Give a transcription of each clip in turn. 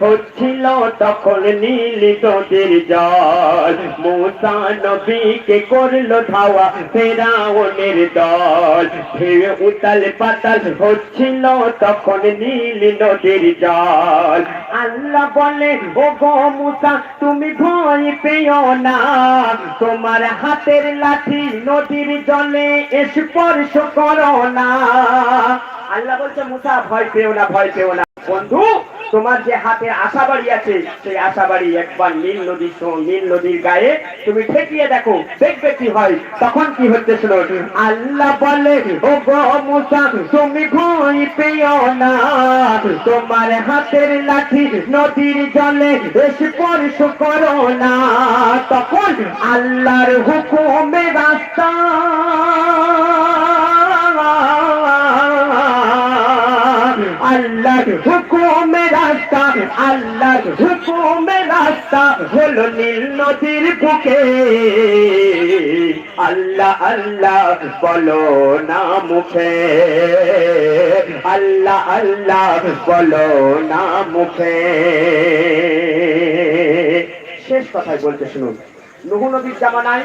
হচ্ছিল তখন নীল নদীর জল। মুসা নবীকে করল ধাওয়া ফেরাউনের দল ঢেউ উতাল পাতাল, হচ্ছিল তখন নীল নদীর জল। আল্লাহ বলে ও গো মুসা, তুমি ভয় পেও না। তোমার হাতের লাঠি নদীর জলে স্পর্শ করো না। আল্লাহ বলছে, মুসা, ভয় পেও না, ভয় পেও না। বন্ধু, তোমার যে হাতে আশা বাড়ি আছে, সেই আশা বাড়ি একবার নীল নদীর নীল নদীর গায়ে তুমি ঠেকিয়ে দেখো, দেখবে কি হয়, তখন কি হচ্ছে শুনো। আল্লাহ বলে ও গো মুসা, তুমি ভয় পেও না। তোমার হাতের লাঠি নদীর জলে স্পর্শ করো না। তখন আল্লাহর হুকুমে রাস্তা হুকুমে রাস্তা, আল্লাহর হুকুমে রাস্তা হলো নীল নদীর বুকে। আল্লাহ আল্লাহ, বলো না মুখে। আল্লাহ আল্লাহ, বলো না মুখে। শেষ কথাই বলতে শুনুন, নুহু নবীর জামানায়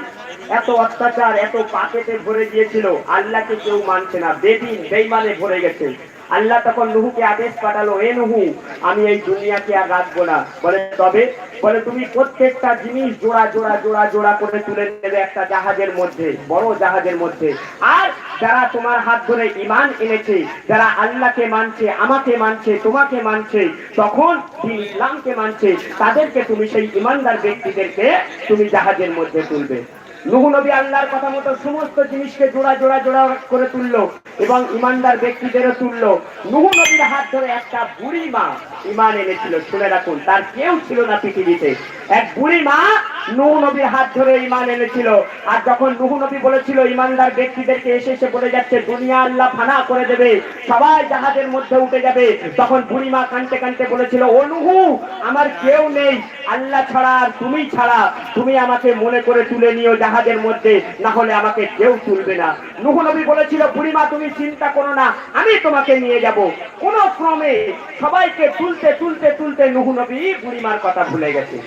এত অত্যাচার, এত পাকেটে ভরে গিয়েছিল, আল্লাহকে কেউ মানছে না, বেদিন, বেইমানে ভরে গেছে। আল্লাহ তখন নুহুকে আদেশ পাঠালো এ নুহু, আমি এই দুনিয়াকে আর রাখব না। বলে, তবে? বলে, তুমি প্রত্যেকটা জিনিস জোড়া জোড়া জোড়া জোড়া করে তুলে নেবে একটা জাহাজের মধ্যে, বড় জাহাজের মধ্যে। আর যারা তোমার হাত ধরে ইমান এনেছে, যারা আল্লাহকে মানছে, আমাকে মানছে, তোমাকে মানছে, তখন দিন ইসলামকে মানছে, তাদেরকে তুমি সেই ইমানদার ব্যক্তিদেরকে তুমি জাহাজের মধ্যে তুলবে। নুহু নবী আল্লাহর কথা মতো সমস্ত জিনিসকে জোড়া জোড়া জোড়া করে তুললো এবং ইমানদার ব্যক্তিদেরও তুললো। নুহু নবীর হাত ধরে একটা বুড়ি মা ইমান এনেছিল, শুনে রাখুন। তার কেউ ছিল না পৃথিবীতে। এক বুড়ি মা নুহু নবীর হাত ধরে ইমান এনেছিল। আর যখন নুহু নবী বলেছিল ইমানদার ব্যক্তিদেরকে এসে এসে বলে যাচ্ছে, দুনিয়া আল্লাহ ফানা করে দেবে, সবাই জাহাজের মধ্যে উঠে যাবে। তখন বুড়ি মা কানতে কানতে বলেছিল, ও নুহু, আমার কেউ নেই, আল্লাহ ছাড়া আর তুমি ছাড়া। তুমি আমাকে মনে করে তুলে নিও জাহাজের মধ্যে, না হলে আমাকে কেউ তুলবে না। নুহু নবী বলেছিল বুড়িমা তুমি চিন্তা করো না, আমি তোমাকে নিয়ে যাব। কোন ক্রমে সবাইকে তুলতে তুলতে তুলতে নুহু নবী বুড়িমার কথা ভুলে গেছে।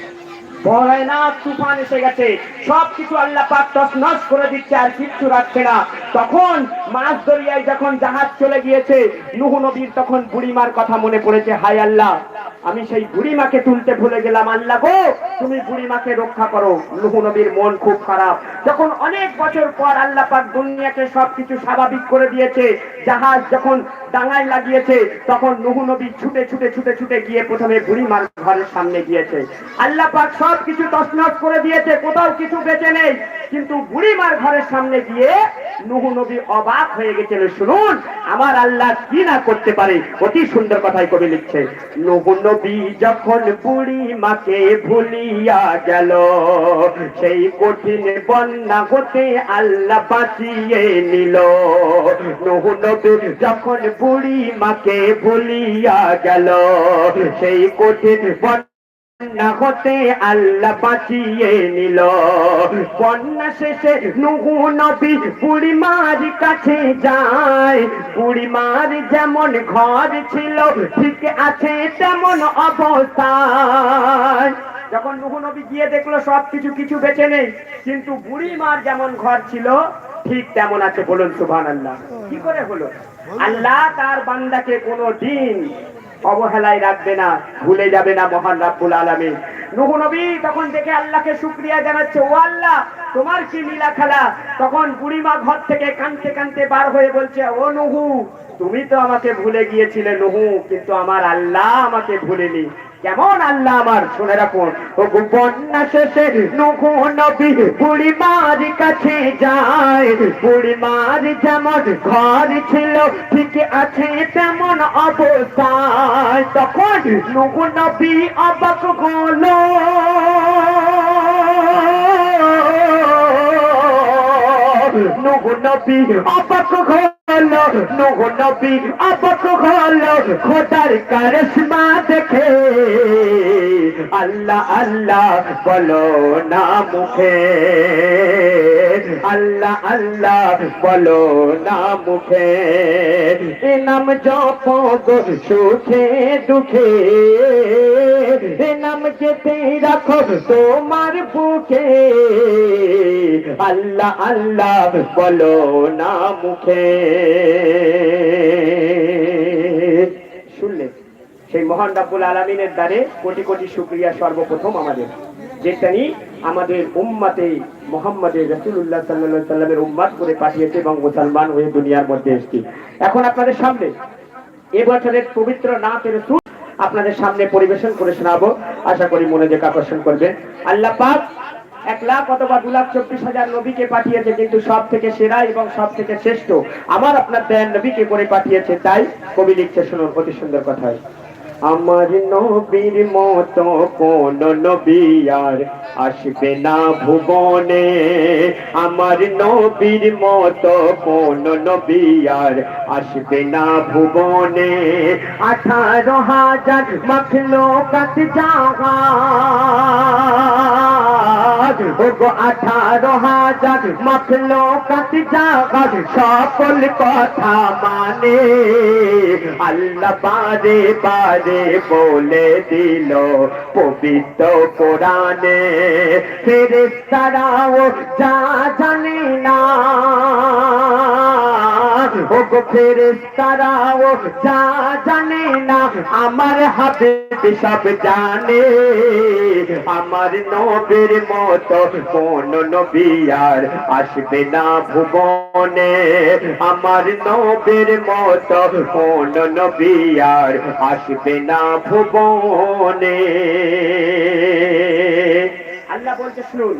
ভয়ানক তুফান এসে গেছে। সব কিছু আল্লাহ পাক তছনছ করে দিচ্ছে, আর কিচ্ছু রাখছে না। তখন মাছ দরিয়ায় যখন জাহাজ চলে গিয়েছে, নুহ নবীর তখন বুড়িমার কথা মনে পড়েছে, হায় আল্লাহ। আমি সেই বুড়িমাকে তুলতে ভুলে গেলাম, আল্লাহ গো, তুমি বুড়িমাকে রক্ষা করো। নুহু নবীর মন খুব খারাপ। যখন অনেক বছর পর আল্লাহ পাক দুনিয়াকে সবকিছু স্বাভাবিক করে দিয়েছে, জাহাজ যখন ডাঙায় লাগিয়েছে, তখন নুহু নবী ছুটে ছুটে ছুটে ছুটে গিয়ে প্রথমে বুড়িমার ঘরের সামনে গিয়েছে। আল্লাহ পাক সবকিছু তছনছ করে দিয়েছে, কোথাও কিছু বেঁচে নেই। কিন্তু বুড়িমার ঘরের সামনে গিয়ে নুহু নবী অবাক হয়ে গেছিল, শুনুন, আমার আল্লাহ কি না করতে পারে? অতি সুন্দর কথাই কবি লিখছে, নুহু নবী যখন বুড়ি মাকে ভুলিয়া গেল, সেই কঠিন বন্যা হতে আল্লাহ বাঁচিয়ে নিল। নুহু নবী যখন বুড়ি মাকে ভুলিয়া গেল, সেই কঠিন বন্যা হতে আল্লাহ বাঁচিয়ে নিল। বন্যা শেষে নুহু নবী বুড়িমার কাছে যায়। বুড়িমার যেমন ঘর ছিল ঠিক আছে তেমন অবস্থায়। যখন নুহু নবী গিয়ে দেখল সব কিছু কিছু বেঁচে নেই কিন্তু বুড়িমার যেমন ঘর ছিল ঠিক তেমন আছে। বলুন সুভান আল্লাহ কি করে হলো? আল্লাহ তার বান্দাকে কোনো দিন অবহেলায় রাখবে না, ভুলে যাবে না মহান রাব্বুল আলামিন। নুহু নবী তখন দেখে আল্লাহকে শুক্রিয়া জানাচ্ছে, ও আল্লাহ, তোমার কি লীলা খেলা? তখন বুড়িমা ঘর থেকে কানতে কানতে বার হয়ে বলছে, ও নুহু, তুমি তো আমাকে ভুলে গিয়েছিলে নুহু, কিন্তু আমার আল্লাহ আমাকে ভুলেনি। কেমন আল্লাহ আমার শুনে রাখুন ও বন্যা শেষে নুহু নবী বুড়িমার কাছে যায়। বুড়িমার যেমন ঘর ছিল, ঠিক আছে তেমন অবস্থায়। তখন নুহু নবী অবাক হলো। নুহু নবী অবাক হলো। নুহু নবী অবাক হলো খোদার কারিশমা দেখে। আল্লাহ আল্লাহ বলো না মুখে। আল্লাহ আল্লাহ বলো না মুখে। এ নাম জপ সুখে, দুঃখে। এ নাম যেতে রাখো তোমার বুকে। আল্লাহ আল্লাহ বলো না মুখে। শুনলেন সেই মহান রাব্বুল আলমিনের দ্বারে কোটি কোটি শুক্রিয়া সর্বপ্রথম আমাদের। যে তিনি আমাদের উম্মাতে মোহাম্মদের রসুল্লাহ সাল্লাহ সাল্লামের উম্মাদ করে পাঠিয়েছে এবং মুসলমান হয়ে দুনিয়ার মধ্যে এসেছি। এখন আপনাদের সামনে এবছরের পবিত্র নাচের সুর আপনাদের সামনে পরিবেশন করে শোনাবো। আশা করি মনে মনোযোগ আকর্ষণ করবেন। আল্লাহ পাক এক লাখ অথবা দু লাখ চব্বিশ হাজার নবীকে পাঠিয়েছে, কিন্তু সব থেকে সেরা এবং সব থেকে শ্রেষ্ঠ আমার আপনার দেন নবীকে করে পাঠিয়েছে, তাই কবি লিখছে শুনুন অতি সুন্দর কথায়। আমার নবীর মত কোন নবী আর আসবে না ভুবনে। আমার নবীর মত কোন নবী আর আসবে না ভুবনে। আঠারো হাজার মখলো কত জাগা। আঠারো হাজার, মখলো কত যাবার সকল কথা মানে। আল্লাহ বারে বারে বলে দিল পবিত্র কোরআনে ফেরেস্তারাও যা জানে না। ফেরেস্তারাও যা জানে না, আমার হাতে সব জানে। আমার নবীর মতো কোন নবী আর আসবে না ভুবনে। আমার নবীর মতো কোন নবী আর আসবে না ভুবনে। আল্লাহ বলতে শুনুন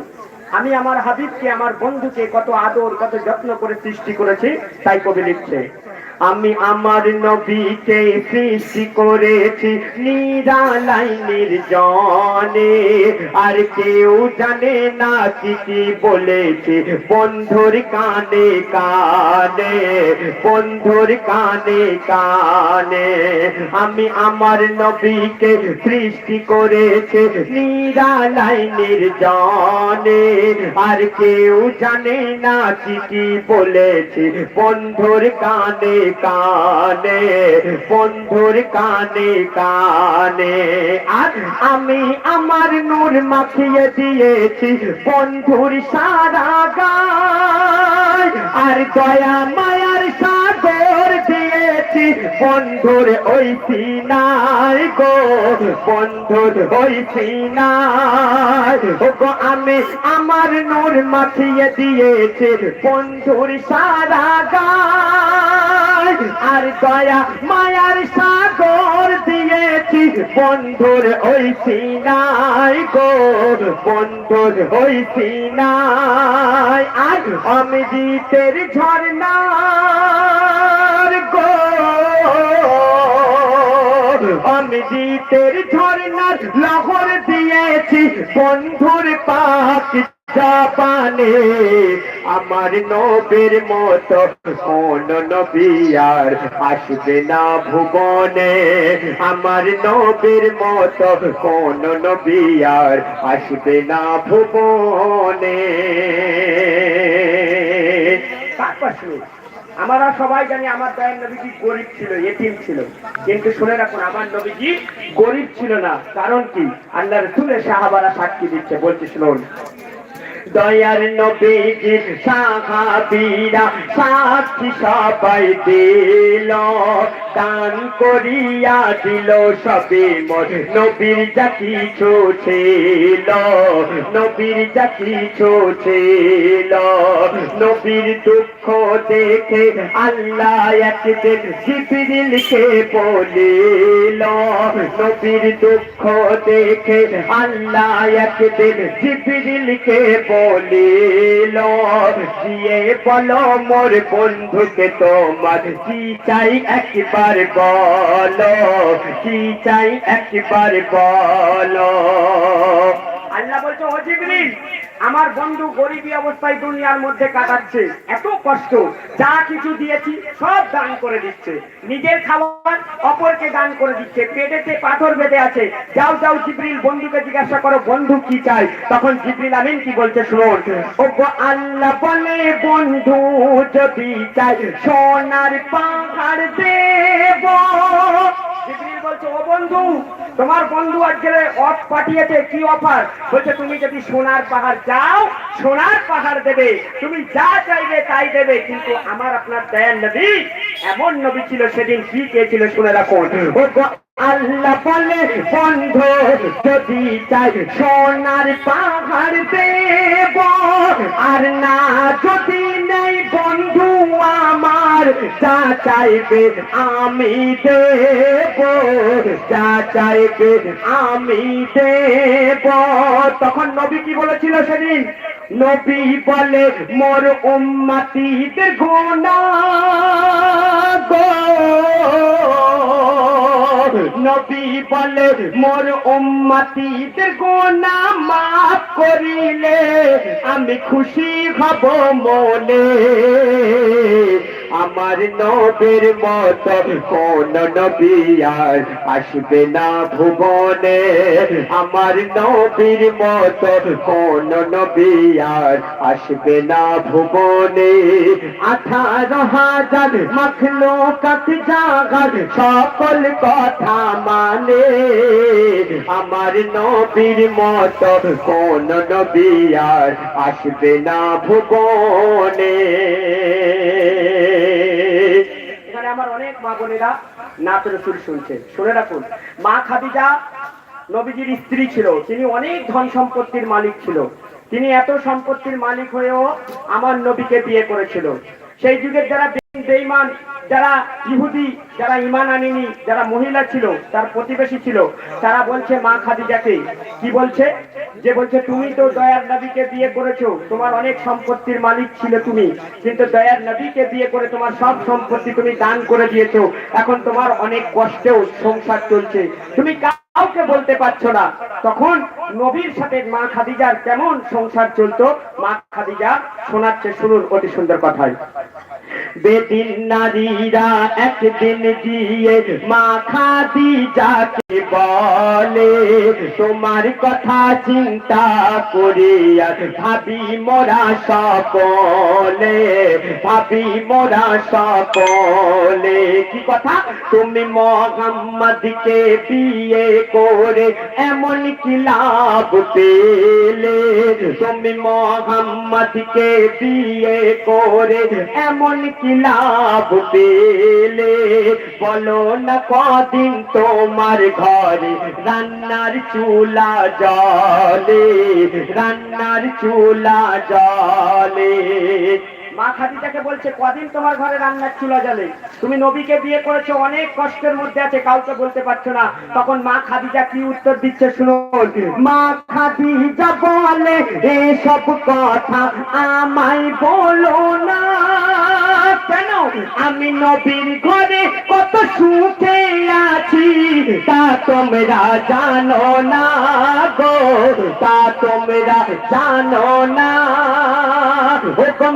আমি আমার হাবিবকে, আমার বন্ধুকে কত আদর, কত যত্ন করে সৃষ্টি করেছি, তাই কবি লিখছে। আমি আমার নবীকে সৃষ্টি করেছি নিরালাই নির্জনে আর কেউ জানে না কি কি বলেছে বন্ধুর কানে কানে, বন্ধুর কানে কানে। আমি আমার নবীকে সৃষ্টি করেছে নিরালাই নির্জনে আর কেউ জানে না কি কি বলেছে বন্ধুর কানে কানে, বন্ধুর কানে কানে। আর আমি আমার নূর মাখিয়ে দিয়েছি বন্ধুর সারা গায়। আর দয়া মায়ার সাগর দিয়েছি বন্ধুর ওই সিনাই গো, বন্ধুর ওই সিনাই গো আমি আমার নূর মাখিয়ে দিয়েছি বন্ধুর সারা গায়। আর দয়া মায়ার সাগর দিয়েছি। বন্ধুর ওই সিনাই গো, বন্ধুর ওই সিনাই। আর অমৃতের ঝর্ণার গো, অমৃতের ঝর্ণার লহর দিয়েছি। বন্ধুর পাক জাপানে আমার নবীর মতো কোন নবী আর আসবে না ভুবনে। আমার নবীর মতো কোন নবী আর আসবে না ভুবনে। আমরা সবাই জানি আমার দয়াল নবীজি গরিব ছিল এটিম ছিল। কিন্তু শুনে রাখুন, আমার নবীজি গরিব ছিল না। কারণ কি? আল্লাহ রসুলের সাহাবারা সাক্ষী দিচ্ছে, বলছে, শুনুন। দয়ার নবীজির সাহাবীরা সাক্ষী সবাই দিল, দান করিয়া দিল সবে মোর। নবীর যা কিছু ছিল, নবীর যা কিছু ছিল, নবীর দুঃখ দেখে আল্লাহ একদিন জিবরিলকে বলিল, নবীর দুঃখ দেখে আল্লাহ একদিন জিবরিলকে বলিল। গিয়ে বলো মোর বন্ধুকে তোমার। কি চাই একবার বলো, কি চাই একবার বলো। আল্লাহ বলছো, ও আমার বন্ধু গরিবী অবস্থায় দুনিয়ার মধ্যে কাটাচ্ছে। এত কষ্ট, যা কিছু দিয়েছি সব দান করে দিচ্ছে। নিজের খাবার অপরকে দান করে দিচ্ছে। পেটেতে পাথর বেঁধে আছে। যাও যাও, জিব্রিল, বন্ধুকে জিজ্ঞাসা করো, বন্ধু কি চাই তখন জিব্রিল আমিন কি বলছে, শুনুন। ও আল্লাহ বলে, বন্ধু যদি চাই সোনার পাহাড় দেব। জিবরিল বলছে, ও বন্ধু তোমার বন্ধু আজকে অফ পাঠিয়েছে কি অফার? বলছে তুমি যদি সোনার পাহাড় চাও সোনার পাহাড় দেবে। তুমি যা চাইবে তাই দেবে কিন্তু আমার আপনার দয়াল নবী এমন নবী ছিল সেদিন কি চেয়েছিল শুনে রাখুন আল্লাহ বলে বন্ধু যদি চাই সোনার পাহাড় দেব আর না যদি যা চাইবে আমি দেব, যা চাইবে আমি দেব। তখন নবী কি বলেছিল সেদিন? নবী বলে, মোর উম্মাতিদের গোনা গো। নবী বলে, মোর উম্মাতিদের গোনা মাফ করিলে আমি খুশি হব মনে। আমার নবীর মত কোন নবী আর আসবে না ভুবনে। আমার নবীর মত কোন নবী আর আসবে না ভুবনে। আঠারো হাজার মাখলো কাত জাগার সকল কথা মানে আমার নবীর মত কোন নবী আর আসবে না ভুবনে। মা বোনেরা নাচের সুর শুনছে শুনে রাখুন, মা খাদিজা নবীজির স্ত্রী ছিল, তিনি অনেক ধন সম্পত্তির মালিক ছিল। তিনি এত সম্পত্তির মালিক হয়েও আমার নবীকে বিয়ে করেছিল। সেই যুগের যারা বেঈমান, যারা ইহুদি, যারা ইমান আনেনি, যারা মহিলা ছিল, তার প্রতিবেশী ছিল, তারা বলছে, মা খাদিজাকে। কি বলছে? যে বলছে, তুমি তো দয়ার নবীকে বিয়ে করেছ, তোমার অনেক সম্পত্তির মালিক ছিল তুমি, কিন্তু দয়ার নবীকে বিয়ে করে তোমার সব সম্পত্তি তুমি দান করে দিয়েছ। এখন তোমার অনেক কষ্টেও সংসার চলছে। তুমি কাউকে বলতে পারছ না। তখন নবীর সাথে মা খাদিজার কেমন সংসার চলতো? মা খাদিজা শোনাচ্ছে, শুনুন অতি সুন্দর কথায়। বেদিন নারীরা একদিন গিয়ে মা খাদিজাকে বলে, তোমার কথা চিন্তা করিয়া ভাবি মোরা সকলে, ভাবি মোরা সকলে। কি কথা? তুমি মোহাম্মদকে বিয়ে করে এমন কি লাভ পেলে? তুমি মোহাম্মদকে বিয়ে করে এমন কি লাভ পেলে বলো না কদিন তোমার ঘরে রান্নার চুলা জলে রান্নার চুলা জলে মা খাদিজাকে বলছে, কদিন তোমার ঘরে রান্নার চুলা জ্বলে তুমি নবীকে বিয়ে করেছ, অনেক কষ্টের মধ্যে আছে, কাউকে বলতে পারছ না। তখন মা খাদিজা কি উত্তর দিচ্ছে শুনুন। মা খাদিজা বলে, এসব কথা আমায় বলো না। কেন? আমি নবীর ঘরে কত সুখে আছি, তা তোমরা জানো না গো। তা তোমরা জানো না।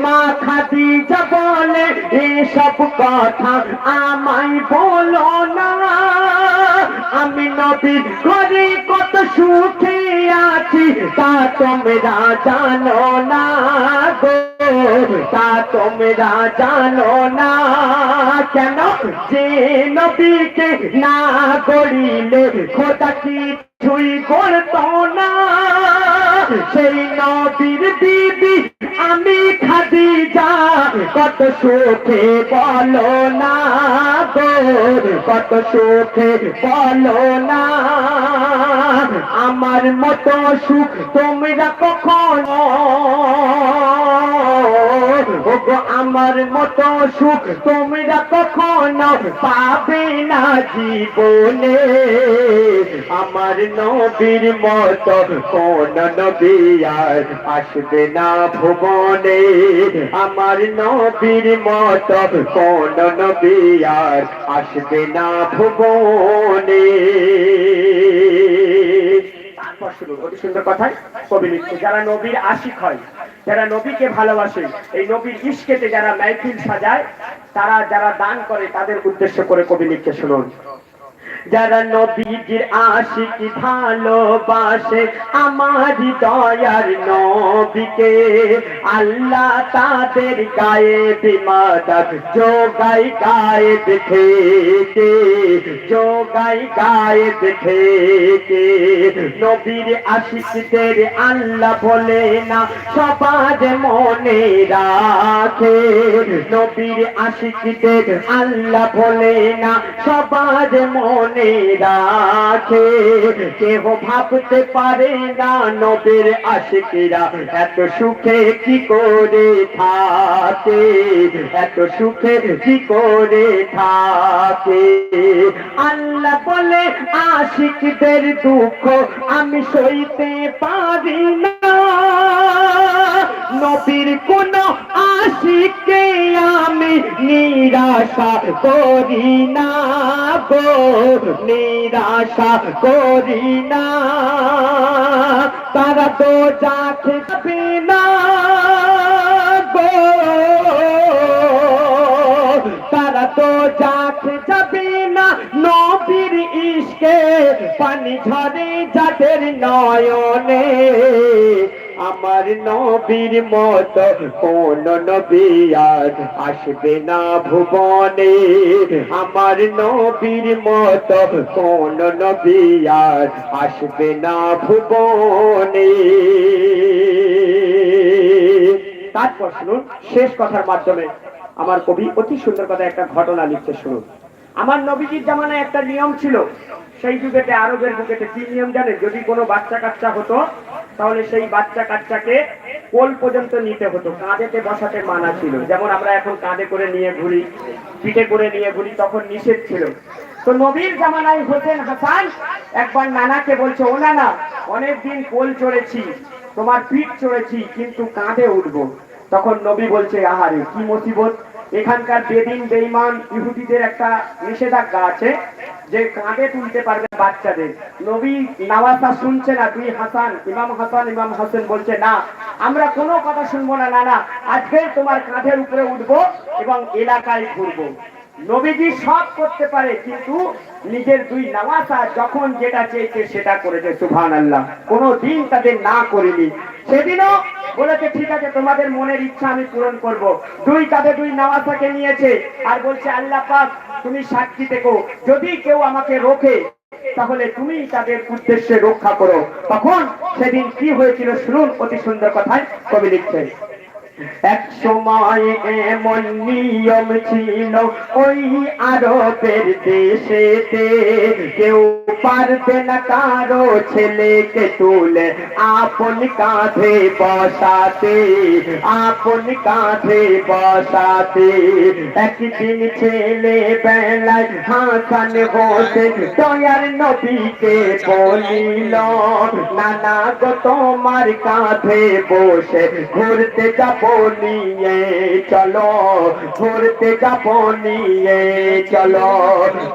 মা খাদিজা বলে এসব কথা আমায় বলো না। আমি নবীর ঘরে কত সুখে আছি, তা তোমরা জানো না গো। তা তোমরা জানো না কেন যে নবীকে না গড়িলে খোদা কি ছুই করতো না। সেই নবীর দিদি আমি খাদিজা, কত সুখে বলো না গো, কত সুখে বলো না। আমার মতো সুখ তোমরা কখনো ওগো আমার মতো সুখ তোমরা কখনো পাবে না জীবনে। আমার নবীর মতো কোন নবী আর আসবে না ভুবনে। আমার নবীর মতো কোন নবী আর আসবে না ভুবনে। অতি সুন্দর কথায় কবি লিখছে যারা নবীর আশিক হয়, যারা নবীকে ভালোবাসে, এই নবীর ইস্কেতে যারা মাইফিল সাজায়, তারা যারা দান করে, তাদের উদ্দেশ্য করে কবি লিখে শুনুন। যারা নবীজির আশিক ভালোবাসে, আমার দয়ার নবীকে আল্লাহ তাদের গায়ে বিমাদাত যোগাই গায়ে থেকে যোগাই গায়ে থেকে নবীর আশিকদের আল্লাহ বলে না, সবার মনে রাখে। নবীর আশিকদের আল্লাহ বলে না, সবার মনে রাখে, কেহ ভাবতে পারে না নবীর এত সুখে কি করে থাকে? এত সুখে কি করে থাকে? আল্লাহ বলে, আশিকদের দুঃখ আমি সইতে পারি নিরাশা করি না গো, নিরাশা করি না। তারা তো যাকে না গো, তারা তো যাকে যাবে না নবীর ইশকে। পানি ঝরে যাদের নয়নে আমার নবীর মত কোন নবী আর আসবে না ভুবনে? আমার নবীর মত কোন নবী আর আসবে না ভুবনে? তারপর শুনুন, শেষ কথার মাধ্যমে আমার কবি অতি সুন্দর কথা একটা ঘটনা লিখতে শুনুন। আমার নবীজির জামানায় একটা নিয়ম ছিল, সেই যুগেতে আরবের যুগেতে কি নিয়ম জানেন? যদি কোনো বাচ্চা কাচ্চা হতো তাহলে সেই বাচ্চা কাচ্চাকে কোল পর্যন্ত নিতে হতো। কাঁধেতে বসাতে মানা ছিল। যেমন আমরা এখন কাঁধে করে নিয়ে ঘুরি, পিঠে করে নিয়ে ঘুরি, তখন নিষেধ ছিল। তো নবীর জামানায় হোসেন হাসান একবার নানাকে বলছে, ও নানা, অনেকদিন কোল চড়েছি, তোমার পিঠ চড়েছি, কিন্তু কাঁধে উঠবো। তখন নবী বলছে, আহারে, কি মুসিবত! এখানকার বেদিন বেইমান ইহুদিদের একটা নিষেধাজ্ঞা আছে যে কাঁধে তুলতে পারবে বাচ্চাদের। নবী নাওয়াজা শুনছে না, দুই হাসান, ইমাম হাসান ইমাম হাসান বলছে, না, আমরা কোনো কথা শুনব না না আজকে তোমার কাঁধের উপরে উঠবো এবং এলাকায় ঘুরবো। নবীজি সব করতে পারে, কিন্তু নিজের দুই নামাজা যখন যেটা চেয়েছে সেটা করেছে সুভান আল্লাহ কোনো দিন তাদের না করিনি। সেদিনও বলেছে, ঠিক আছে, তোমাদের মনের ইচ্ছা আমি পূরণ করব। দুই কাঁধে দুই নামাজাকে নিয়েছে আর বলছে, আল্লাহ পাক, তুমি সাক্ষী থেকো। যদি কেউ আমাকে রোখে তাহলে তুমি তাদের উদ্দেশ্যে রক্ষা করো। তখন সেদিন কি হয়েছিল শুনুন, অতি সুন্দর কথায় কবি লিখছেন। এক সময় এমন নিয়ম ছিল, ওই আরবের দেশেতে কেউ পারবে না কারও ছেলেকে তুলে। আপন কাঁধে বসাতে, আপন কাঁধে বসাতে। একদিন ছেলে বেলায় হাসান বসে দয়ার নবীকে বলিল, নানা গো, তোমার কাঁধে বসে ঘুরতে যাব নিয়ে চলো, ঘুরতে যাব নিয়ে চলো।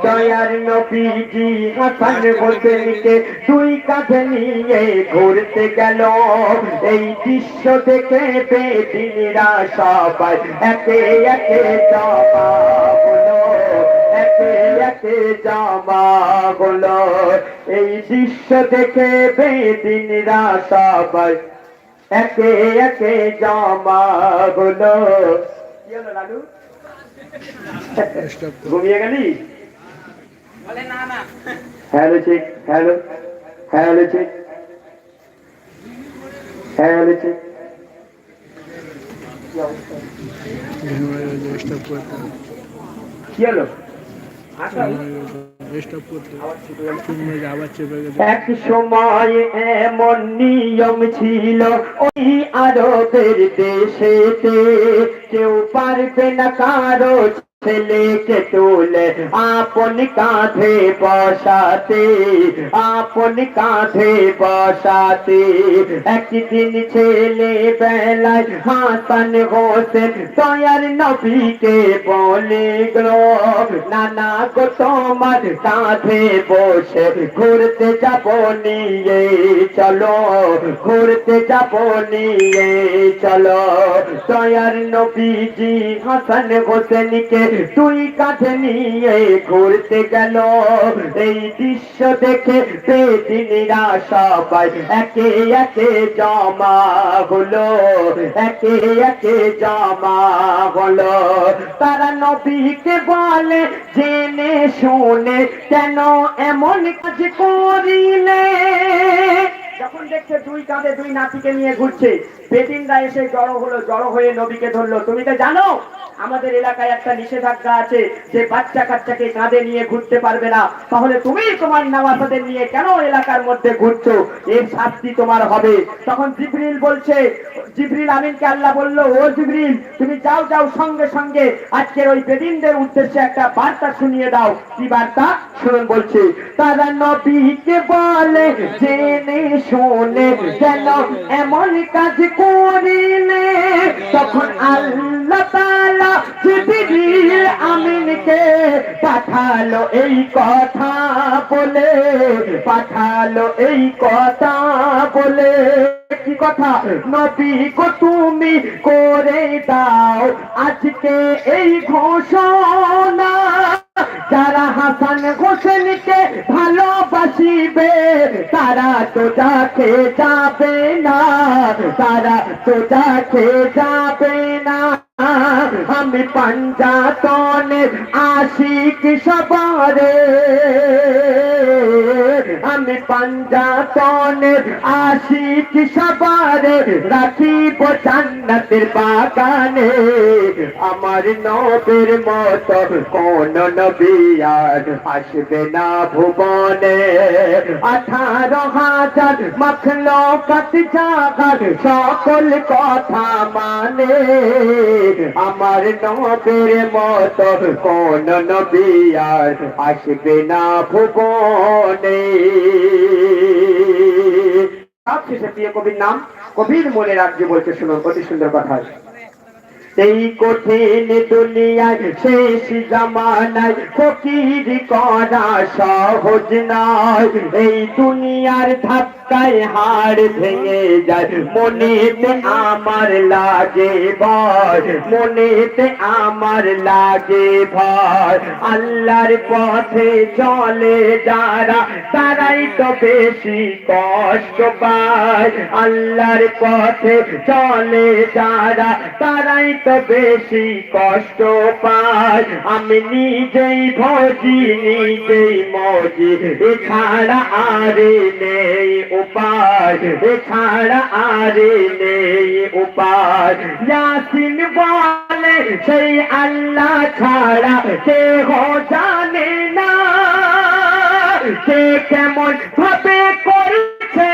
দয়ার নবীজি হাসান হোসেনকে দুই কাঁধে নিয়ে ঘুরতে গেল। এই দৃশ্য দেখে বেদিনীরা সবাই একে একে জমা একে একে জমা এই দৃশ্য দেখে বেদিনীরা সবাই একে একে জমা হলো কি হলো লালু? ঘুমিয়ে গেলি? হ্যালো ঠিক হ্যালো হ্যালো ঠিক হ্যালো ঠিক কি হলো? এক সময় এমন নিয়ম ছিল ওই আরবের দেশেতে। কেউ পারবে না কারও ছেলেকে তুলে আপন কাঁধে বসাতে, আপন কাঁধে বসাতে। একদিন ছেলে বেলায় হাসান হোসেন দয়ার নবীকে বলে, গো নানা গো, তোমার কাঁধে বসে ঘুরতে যাব নিয়ে চলো, ঘুরতে যাব নিয়ে চলো। দয়ার নবীজি হাসান হোসেনকে তুই কাঁধে নিয়ে ঘুরতে গেল। এই দৃশ্য দেখে বেদিনীরা সবাই একে একে জমা হলো, একে একে জমা হলো। তারা নবীকে বলে, জেনে শুনে কেন এমন কাজ করিলে? যখন দেখছে দুই কাঁধে দুই নাতিকে নিয়ে ঘুরছে। বেদিনরা এসে জড়ো হলো, জড়ো হয়ে নবীকে ধরলো। তুমি তো জানো? আমাদের এলাকায় একটা নিষেধাজ্ঞা আছে যে বাচ্চা কাচ্চাকে কাঁধে নিয়ে ঘুরতে পারবে না। তাহলে তুমি তোমার নামাজাদের নিয়ে কেন এলাকার মধ্যে ঘুরছো? এর শাস্তি তোমার হবে। তখন জিবরিল বলছে, জিবরিল আমিনকে আল্লাহ বলল, ও জিবরিল, তুমি যাও যাও সঙ্গে সঙ্গে। আজকের ওই বেদিনদের উদ্দেশ্যে একটা বার্তা শুনিয়ে দাও। কি বার্তা? শুনুন বলছে, তারা নবীকে বলে, জেনে শুনে কেন এমন কাজ করিলে, তখন আল্লাহ জিবরিল আমিনকে পাঠালো এই কথা বলে, পাঠালো এই কথা বলে। কি কথা? নবী গো, তুমি করে দাও আজকে এই ঘোষণা। যারা হাসান হোসেনকে ভালোবাসিবে তারা তো যাকে যাবে না। তারা তো যাকে যাবে না। আমি পাঞ্জাতনের আশিক সবারে। আমি পাঞ্জাতনের আশিক সবারে রাখিব জান্নাতের বাগানে। আমার নবের মত কোন নবী আর আসবে না ভুবনে। আঠারো হাজার মখলো কত সকল কথা মানে। আমার নবের মত কোন নবী আর আসবে না ভুবনে প্রিয় কবির নাম কবির মনে রাখবে বলছে শুনুন, অতি সুন্দর কথা। এই কঠিন দুনিয়ায় শেষ জামানায় ফকির করা সহজ নয়। এই দুনিয়ার ধাক্কায় হাড় ভেঙে যায়। মনেতে আমার লাগে ভয়, মনেতে আমার লাগে ভয়। আল্লাহর পথে চলে যারা, তারাই তো বেশি কষ্ট পায়। আল্লাহর পথে চলে যারা, তারাই তো বেশি কষ্ট পায়। আমি নিজেই ভজি, নিজেই মজি এছাড়া আরে নেই উপায় এছাড়া আরে নেই উপায় ইয়াসিন বলে সেই আল্লাহ ছাড়া সে জানে না সে কেমন ভাবে করছে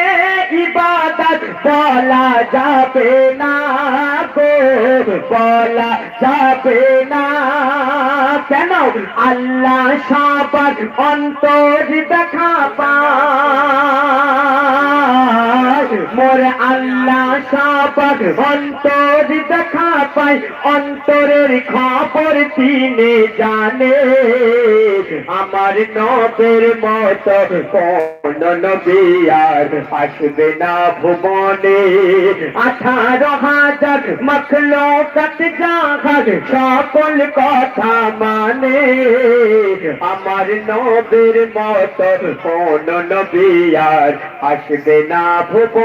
ইবাদত বলা যাবে না গো বলা যাবে না কেন? আল্লাহ সবার অন্তর দেখা পায় মোর আল্লাহ সবার অন্তর দেখা পায়, অন্তরের খবর তিনি জানে। আমার নবের মত কোন নবী আসবে না ভুবনে। আঠারো হাজার মখলো কত জাগার সকল কথা মানে। আমার নবের মত কোন নবী আসবে না ভুবনে।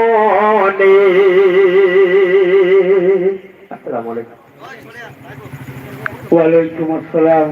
আলাইকুম। ওয়ালাইকুম আসসালাম।